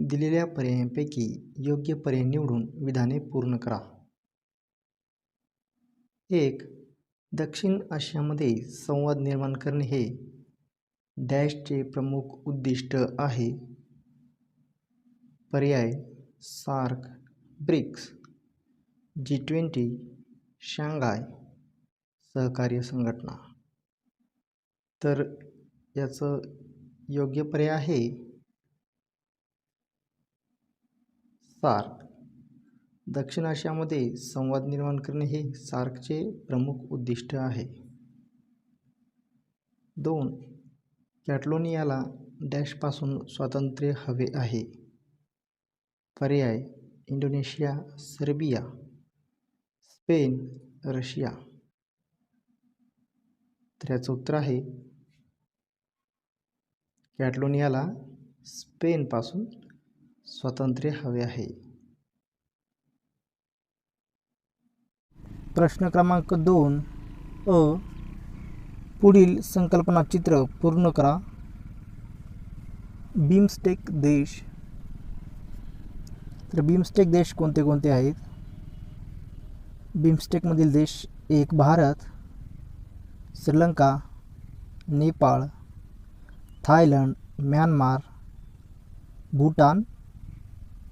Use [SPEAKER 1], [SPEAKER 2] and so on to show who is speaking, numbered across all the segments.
[SPEAKER 1] दिलेल्या पर्यायांपैकी योग्य पर्याय निवडून विधाने पूर्ण करा. एक दक्षिण आशियामध्ये संवाद निर्माण करणे हे डॅशचे प्रमुख उद्दिष्ट आहे. पर्याय SAARC BRICS G twenty Shanghai सहकार्य संघटना. तर याचं योग्य पर्याय आहे सार्क दक्षिण आशियामध्ये संवाद निर्माण करणे हे सार्कचे प्रमुख उद्दिष्ट आहे. दोन. कॅटलोनियाला डॅशपासून स्वातंत्र्य हवे आहे. पर्याय इंडोनेशिया सर्बिया स्पेन रशिया. तर याचं उत्तर आहे कॅटलोनियाला स्पेनपासून स्वातंत्र्य हवे आहे.
[SPEAKER 2] प्रश्न क्रमांक दोन अ पुढील संकल्पना चित्र पूर्ण करा. बीमस्टेक देश. तर बीमस्टेक देश कोणते कोणते आहेत? बीमस्टेकमधील देश एक भारत श्रीलंका नेपाळ थायलंड म्यानमार भूटान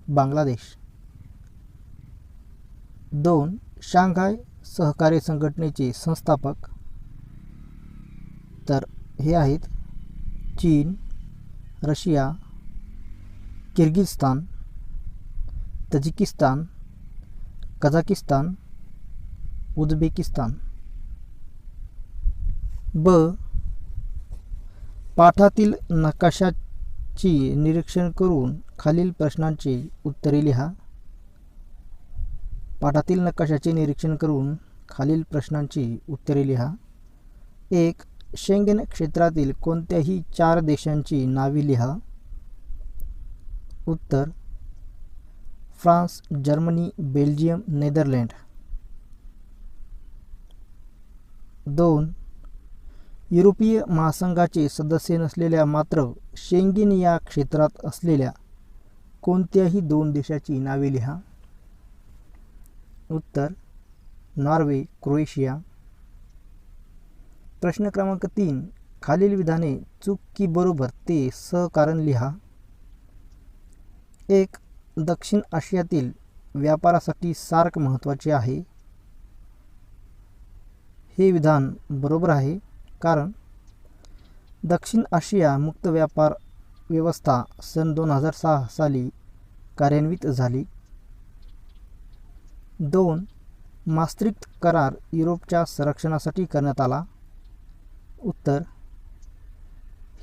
[SPEAKER 2] बांगलादेश. दोन शांघाय सहकार्य संघटनेचे संस्थापक. तर हे आहेत चीन Russia Kyrgyzstan Tajikistan Kazakhstan Uzbekistan. ब पाठातील नकाशाची निरीक्षण करून खालील प्रश्नांची उत्तरे लिहा. पाठातील नकाशाचे निरीक्षण करून खालील प्रश्नांची उत्तरे लिहा. एक शेंगेन क्षेत्रातील कोणत्याही चार देशांची नावे लिहा. उत्तर फ्रान्स जर्मनी बेल्जियम नेदरलँड. दोन युरोपीय महासंघाचे सदस्य नसलेल्या मात्र शेंगिन या क्षेत्रात असलेल्या कोणत्याही दोन देशाची नावे लिहा. उत्तर नॉर्वे क्रोएशिया. प्रश्न क्रमांक तीन खालील विधाने चूक की बरोबर ते सहकारण लिहा. एक दक्षिण आशियातील व्यापारासाठी सार्क महत्त्वाचे आहे. हे विधान बरोबर आहे कारण दक्षिण आशिया मुक्त व्यापार व्यवस्था सन दोन हजार सहा साली कार्यान्वित झाली. दोन मास्त्रिक करार युरोपच्या संरक्षणासाठी करण्यात आला. उत्तर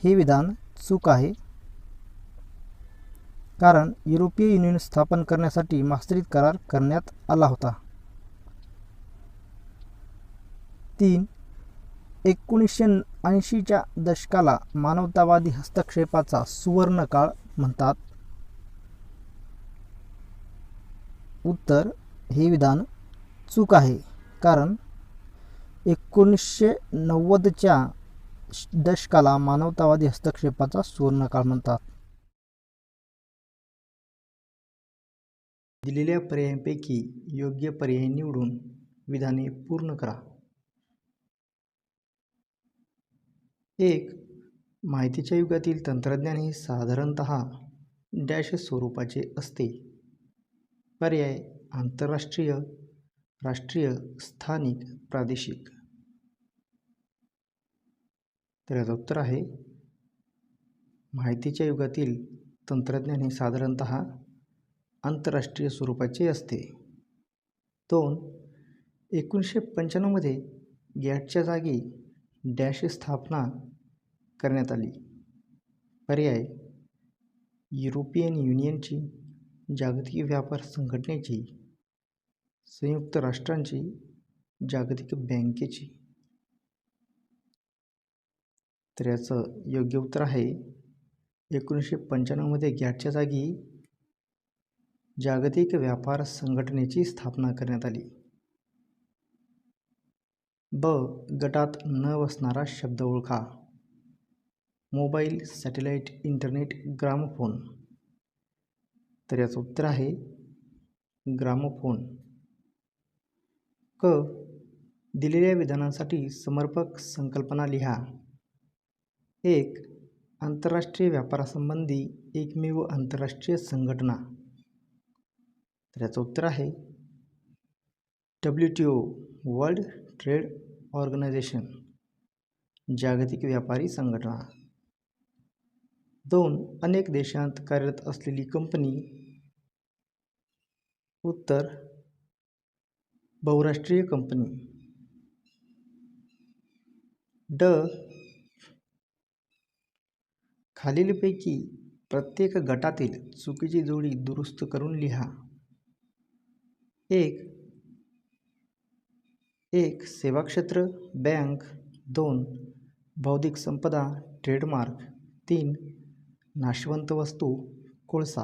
[SPEAKER 2] हे विधान चूक आहे. कारण युरोपीय युनियन स्थापन करण्यासाठी मास्त्रिक्ट करार करण्यात आला होता. तीन एकोणीसशे ऐंशीच्या दशकाला मानवतावादी हस्तक्षेपाचा सुवर्णकाळ म्हणतात. उत्तर हे विधान चूक आहे. कारण एकोणीसशे नव्वदच्या दशकाला मानवतावादी हस्तक्षेपाचा सुवर्णकाळ म्हणतात.
[SPEAKER 1] दिलेल्या पर्यायांपैकी योग्य पर्याय निवडून विधाने पूर्ण करा. एक माहितीच्या युगातील तंत्रज्ञान हे साधारणत डॅश स्वरूपाचे असते. पर्याय आंतरराष्ट्रीय राष्ट्रीय स्थानिक प्रादेशिक. तर याचं उत्तर आहे माहितीच्या युगातील तंत्रज्ञान हे साधारणत आंतरराष्ट्रीय स्वरूपाचे असते. दोन एकोणीसशे पंच्याण्णवमध्ये गॅटच्या जागी डॅश स्थापना करण्यात आली. पर्याय. युरोपियन युनियनची जागतिक व्यापार संघटनेची संयुक्त राष्ट्रांची जागतिक बँकेची. तर याचं योग्य उत्तर आहे एकोणीसशे पंच्याण्णवमध्ये गॅटच्या जागी जागतिक व्यापार संघटनेची स्थापना करण्यात आली. ब गटात न बसणारा शब्द ओळखा. Mobile satellite internet gramophone. तर याचं उत्तर आहे ग्रामोफोन. क. दिलेल्या विधानांसाठी समर्पक संकल्पना लिहा. एक. आंतरराष्ट्रीय व्यापारासंबंधी एकमेव आंतरराष्ट्रीय संघटना. तर याचं उत्तर आहे W T O world trade organisation जागतिक व्यापारी संघटना. दोन अनेक देशांत कार्यरत असलेली कंपनी उत्तर बहुराष्ट्रीय कंपनी ड खालीलपैकी प्रत्येक गटातील चुकीची जोडी दुरुस्त करून लिहा. एक एक सेवा क्षेत्र बँक दोन बौद्धिक संपदा ट्रेडमार्क तीन नाशवंत वस्तू कोळसा.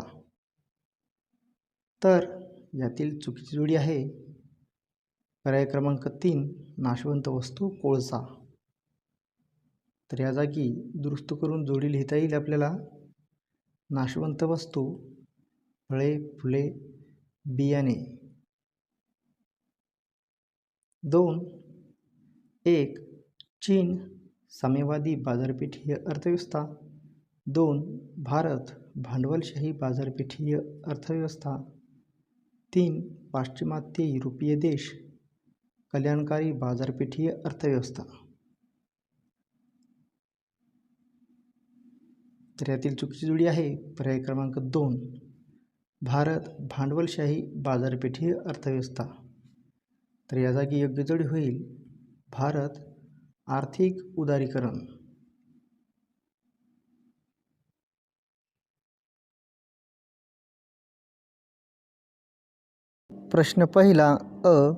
[SPEAKER 1] तर यातील चुकीची जोडी आहे. पर्याय क्रमांक तीन नाशवंत वस्तू कोळसा. तर या जागी दुरुस्त करून जोडी लिहिता येईल आपल्याला. नाशवंत वस्तू फळे फुले बियाणे. दोन एक चीन साम्यवादी बाजारपेठीय अर्थव्यवस्था. दोन भारत भांडवलशाही बाजारपेठीय अर्थव्यवस्था. तीन पाश्चिमात्य युरोपीय देश कल्याणकारी बाजारपेठीय अर्थव्यवस्था. तर यातील चुकीची जोडी आहे पर्याय क्रमांक दोन भारत भांडवलशाही बाजारपेठीय अर्थव्यवस्था. तर या जागी योग्य जोडी होईल भारत आर्थिक उदारीकरण.
[SPEAKER 2] प्रश्न पहिला अ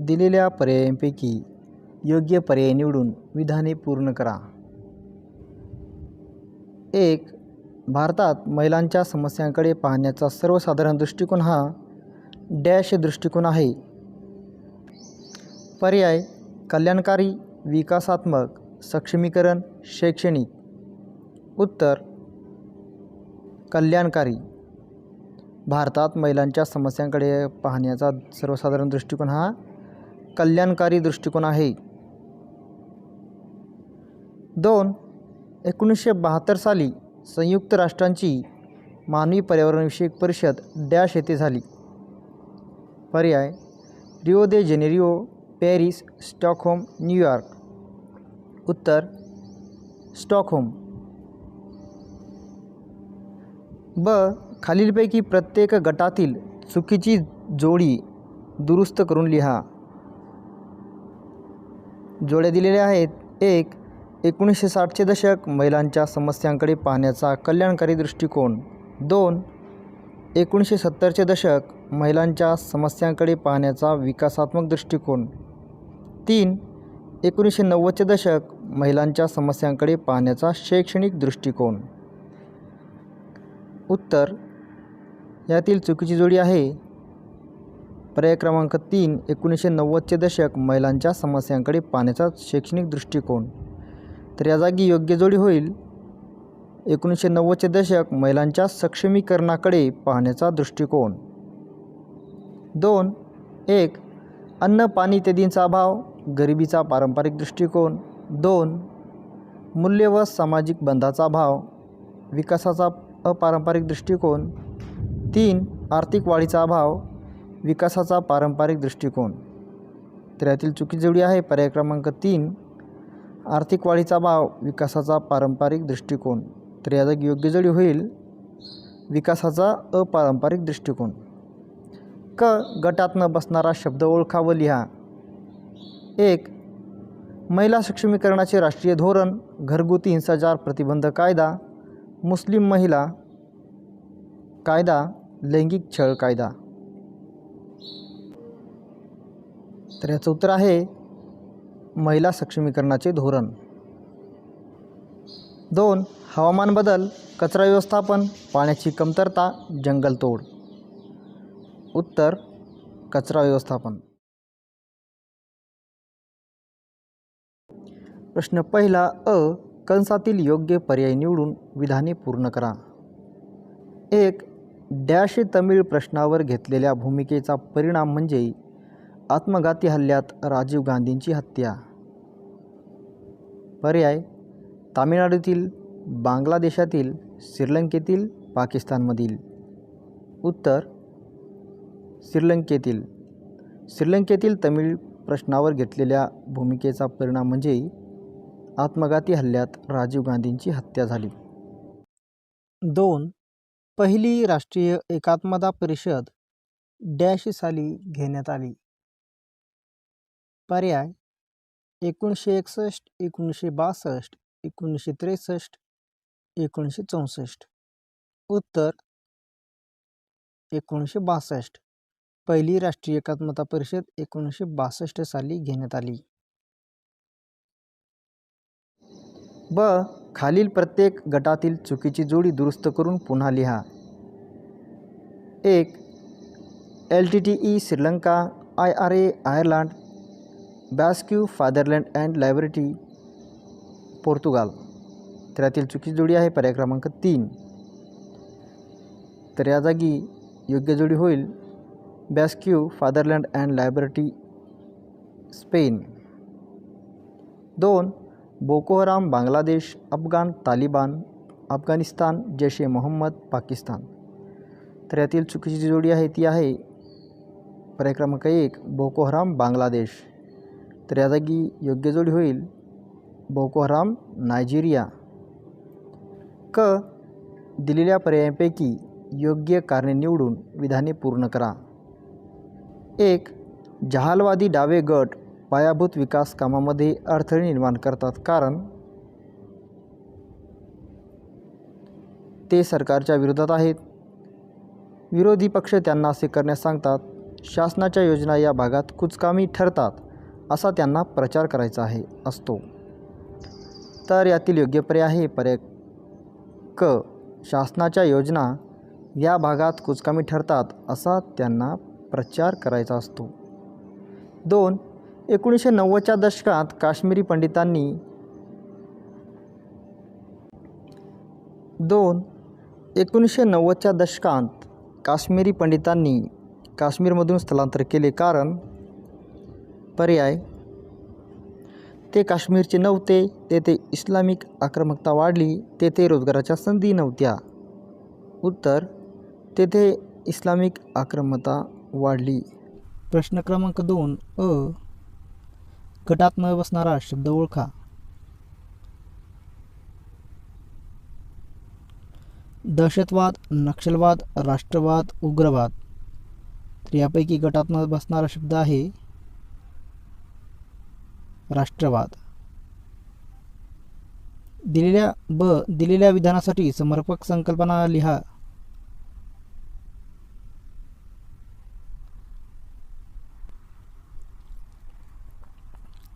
[SPEAKER 2] दिलेल्या पर्यायांपैकी योग्य पर्याय निवडून विधाने पूर्ण करा. एक भारतात महिलांच्या समस्यांकडे पाहण्याचा सर्वसाधारण दृष्टिकोन हा डॅश दृष्टिकोन आहे. पर्याय कल्याणकारी विकासात्मक सक्षमीकरण शैक्षणिक. उत्तर कल्याणकारी. भारतात महिलांच्या समस्यांकडे पाहण्याचा सर्वसाधारण दृष्टिकोन हा कल्याणकारी दृष्टिकोन आहे. दोन एकोणीसशे बहात्तर साली संयुक्त राष्ट्रांची मानवी पर्यावरणविषयक परिषद डॅश येथे झाली. पर्याय Rio de Janeiro Paris Stockholm New York उत्तर स्टॉकहोम. ब खालीलपैकी प्रत्येक गटातील चुकीची जोडी दुरुस्त करून लिहा. जोड्या दिलेल्या आहेत. एक एकोणीसशे साठचे दशक महिलांच्या समस्यांकडे पाहण्याचा कल्याणकारी दृष्टिकोन. दोन एकोणीसशे सत्तरचे दशक महिलांच्या समस्यांकडे पाहण्याचा विकासात्मक दृष्टिकोन. तीन एकोणीसशे नव्वदचे दशक महिलांच्या समस्यांकडे पाहण्याचा शैक्षणिक दृष्टिकोन. उत्तर यातील चुकीची जोडी आहे. पर्याय क्रमांक तीन एकोणीसशे नव्वदचे दशक महिलांच्या समस्यांकडे पाहण्याचा शैक्षणिक दृष्टिकोन. तर या जागी योग्य जोडी होईल. एकोणीसशे नव्वदचे दशक महिलांच्या सक्षमीकरणाकडे पाहण्याचा दृष्टिकोन. दोन एक अन्न पाणी इत्यादींचा अभाव गरिबीचा पारंपरिक दृष्टिकोन. दोन मूल्य व सामाजिक बंधाचा अभाव विकासाचा अपारंपरिक दृष्टिकोन. तीन आर्थिक वाढीचा अभाव विकासाचा पारंपरिक दृष्टिकोन. तर यातील चुकी जोडी आहे पर्याय क्रमांक तीन आर्थिक वाढीचा भाव विकासाचा पारंपरिक दृष्टिकोन. तर या जागी योग्य जोडी होईल विकासाचा अपारंपरिक दृष्टिकोन. क गटात न बसणारा शब्द ओळखा व लिहा. एक महिला सक्षमीकरणाचे राष्ट्रीय धोरण घरगुती हिंसाचार प्रतिबंध कायदा मुस्लिम महिला कायदा लैंगिक छळ कायदा. तर याचं उत्तर आहे महिला सक्षमीकरणाचे धोरण. दोन हवामान बदल कचरा व्यवस्थापन पाण्याची कमतरता जंगलतोड उत्तर कचरा व्यवस्थापन. प्रश्न पहिला अ कंसातील योग्य पर्याय निवडून विधाने पूर्ण करा. एक डॅश तमिळ प्रश्नावर घेतलेल्या भूमिकेचा परिणाम म्हणजे आत्मघाती हल्ल्यात राजीव गांधींची हत्या. पर्याय तामिळनाडूतील बांगलादेशातील श्रीलंकेतील पाकिस्तानमधील. उत्तर श्रीलंकेतील. श्रीलंकेतील तमिळ प्रश्नावर घेतलेल्या भूमिकेचा परिणाम म्हणजे आत्मघाती हल्ल्यात राजीव गांधींची हत्या झाली. दोन पहिली राष्ट्रीय एकात्मता परिषद डॅश साली घेण्यात आली. पर्याय एकोणीसशे एकसष्ट एकोणीसशे बासष्ट एकोणीसशे त्रेसष्ट एकोणीसशे चौसष्ट. उत्तर एकोणीसशे बासष्ट. पहिली राष्ट्रीय एकात्मता परिषद एकोणीसशे बासष्ट साली घेण्यात आली. ब खालील प्रत्येक गटातील चुकीची जोडी दुरुस्त करून पुन्हा लिहा. एक L T T E Sri Lanka I R A Ireland Basque Fatherland and Liberty Portugal. तर यातील चुकीची जोडी आहे पर्याय क्रमांक तीन. तर या जागी योग्य जोडी होईल Basque Fatherland and Liberty Spain. दोन बोको हराम बांगलादेश अफगाण तालिबान अफगाणिस्तान जैश ए मोहम्मद पाकिस्तान तर यातील चुकीची जोडी आहे, ती आहे पर्याय क्रमांक एक बोको हराम बांगलादेश तर या जागी योग्य जोडी होईल बोको हराम नायजेरिया क, दिलेल्या पर्यायांपैकी योग्य कारणे निवडून विधाने पूर्ण करा. एक, जहालवादी डावे गट पायाभूत विकास कामामध्ये अडथळे निर्माण करतात. कारण ते सरकारच्या विरोधात आहेत. विरोधी पक्ष त्यांना असे करण्यास सांगतात शासनाच्या योजना या भागात कुचकामी ठरतात असा त्यांना प्रचार करायचा आहे असतो. तर यातील योग्य पर्याय आहे पर्याय क शासनाच्या योजना या भागात कुचकामी ठरतात असा त्यांना प्रचार करायचा असतो. दोन एकोणीसशे नव्वदच्या दशकात काश्मीरी पंडितांनी दोन एकोणीसशे नव्वदच्या दशकात काश्मीरी पंडितांनी काश्मीरमधून स्थलांतर केले. कारण पर्याय ते काश्मीरचे नव्हते तेथे इस्लामिक आक्रमकता वाढली तेथे रोजगाराच्या संधी नव्हत्या. उत्तर तेथे इस्लामिक आक्रमकता वाढली. प्रश्न क्रमांक दोन अ गटात न बसणारा शब्द ओळखा. दहशतवाद नक्षलवाद राष्ट्रवाद उग्रवाद. तर यापैकी गटात न बसणारा शब्द आहे राष्ट्रवाद. दिलेल्या ब दिलेल्या विधानासाठी समर्पक संकल्पना लिहा.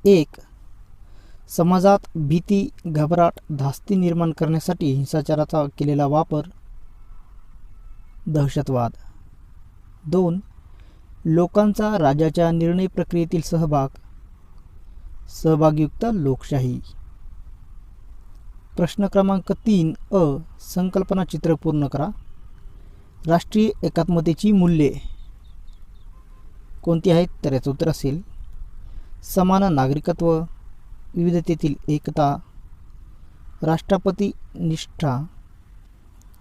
[SPEAKER 2] एक. समाजात भीती घबराट धास्ती निर्माण करण्यासाठी हिंसाचाराचा केलेला वापर. दहशतवाद. दोन. लोकांचा राजाच्या निर्णय प्रक्रियेतील सहभाग. सहभागयुक्त लोकशाही. प्रश्न क्रमांक तीन अ. संकल्पना चित्र पूर्ण करा. राष्ट्रीय एकात्मतेची मूल्ये. कोणती आहेत? तर याचं उत्तर असेल समान नागरिकत्व विविधतेतील एकता राष्ट्रपती निष्ठा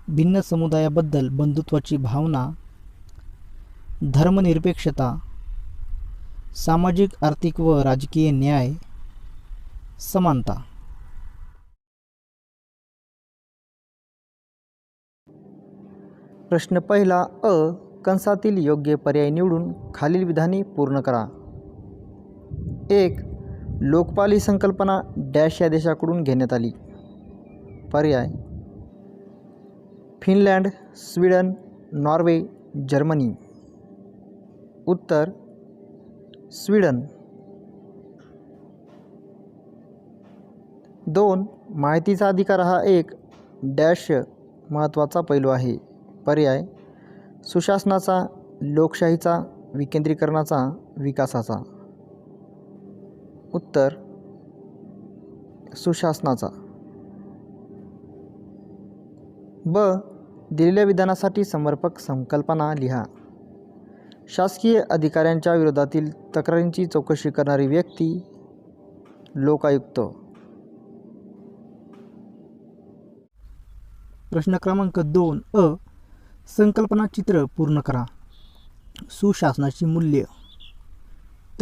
[SPEAKER 2] भिन्न समुदायाबद्दल बंधुत्वाची भावना धर्मनिरपेक्षता सामाजिक आर्थिक व राजकीय न्याय समानता. प्रश्न पहिला अ कंसातील योग्य पर्याय निवडून खालील विधाने पूर्ण करा. एक लोकपाल ही संकल्पना डॅश या देशाकडून घेण्यात आली. पर्याय फिनलँड स्वीडन नॉर्वे जर्मनी. उत्तर स्वीडन. दोन माहितीचा अधिकार हा एक डॅश महत्त्वाचा पैलू आहे. पर्याय सुशासनाचा लोकशाहीचा विकेंद्रीकरणाचा विकासाचा. उत्तर सुशासनाचा. ब. दिलेल्या विधानासाठी समर्पक संकल्पना लिहा. शासकीय अधिकाऱ्यांच्या विरोधातील तक्रारींची चौकशी करणारी व्यक्ती लोकायुक्त.
[SPEAKER 1] प्रश्न क्रमांक दोन. अ. संकल्पना चित्र पूर्ण करा. सुशासनाची मूल्य.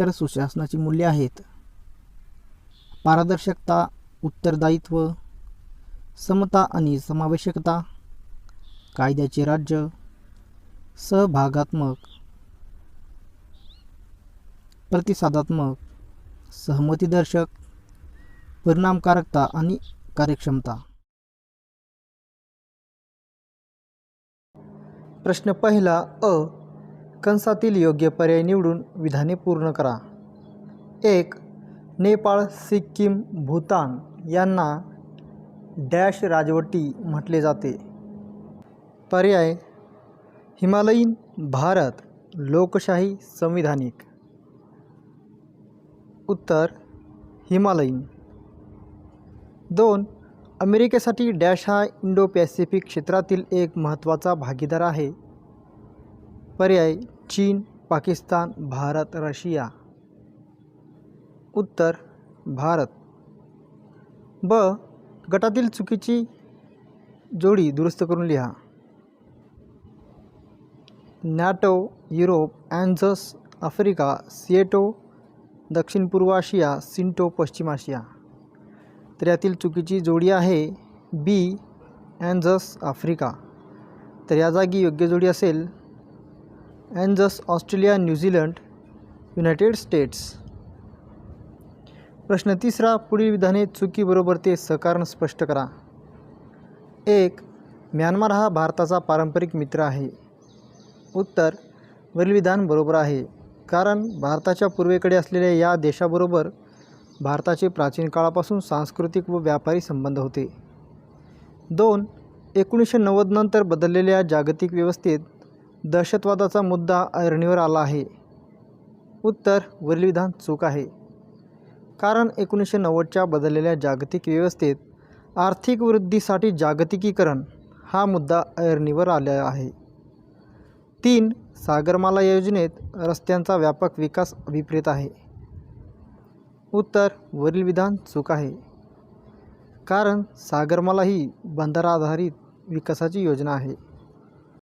[SPEAKER 1] तर सुशासनाची मूल्ये आहेत. पारदर्शकता उत्तरदायित्व समता आणि समावेशकता कायद्याचे राज्य सहभागात्मक प्रतिसादात्मक सहमतीदर्शक परिणामकारकता आणि कार्यक्षमता.
[SPEAKER 2] प्रश्न पहिला अ. कंसातील योग्य पर्याय निवडून विधाने पूर्ण करा. एक नेपाळ सिक्कीम भूतान यांना डॅश राजवटी म्हटले जाते. पर्याय हिमालयीन भारत लोकशाही संविधानिक. उत्तर हिमालयीन. दोन अमेरिकेसाठी डॅश हा इंडो पॅसिफिक क्षेत्रातील एक महत्त्वाचा भागीदार आहे. पर्याय चीन पाकिस्तान भारत रशिया. उत्तर भारत. ब. गटातील चुकीची जोडी दुरुस्त करून लिहा. नॅटो युरोप अँझस आफ्रिका सिएटो दक्षिण पूर्व आशिया सिंटो पश्चिम आशिया. तर यातील चुकीची जोडी आहे बी. अँझस आफ्रिका. तर या जागी योग्य जोडी असेल अँझस Australia New Zealand United States. प्रश्न तिसरा पुढील विधाने चुकीबरोबर ते सकारण स्पष्ट करा. एक म्यानमार हा भारताचा पारंपरिक मित्र आहे. उत्तर वरील विधान बरोबर आहे कारण भारताच्या पूर्वेकडे असलेल्या या देशाबरोबर भारताचे प्राचीन काळापासून सांस्कृतिक व व्यापारी संबंध होते. दोन एकोणीसशे नव्वद नंतर बदललेल्या जागतिक व्यवस्थेत दहशतवादाचा मुद्दा ऐरणीवर आला आहे. उत्तर वरील विधान चूक आहे. कारण एकोणीसशे नव्वदच्या बदललेल्या जागतिक व्यवस्थेत आर्थिक वृद्धीसाठी जागतिकीकरण हा मुद्दा ऐरणीवर आला आहे. तीन सागरमाला योजनेत रस्त्यांचा व्यापक विकास अभिप्रेत आहे. उत्तर वरील विधान चूक आहे. कारण सागरमाला ही बंदराधारित विकासाची योजना आहे.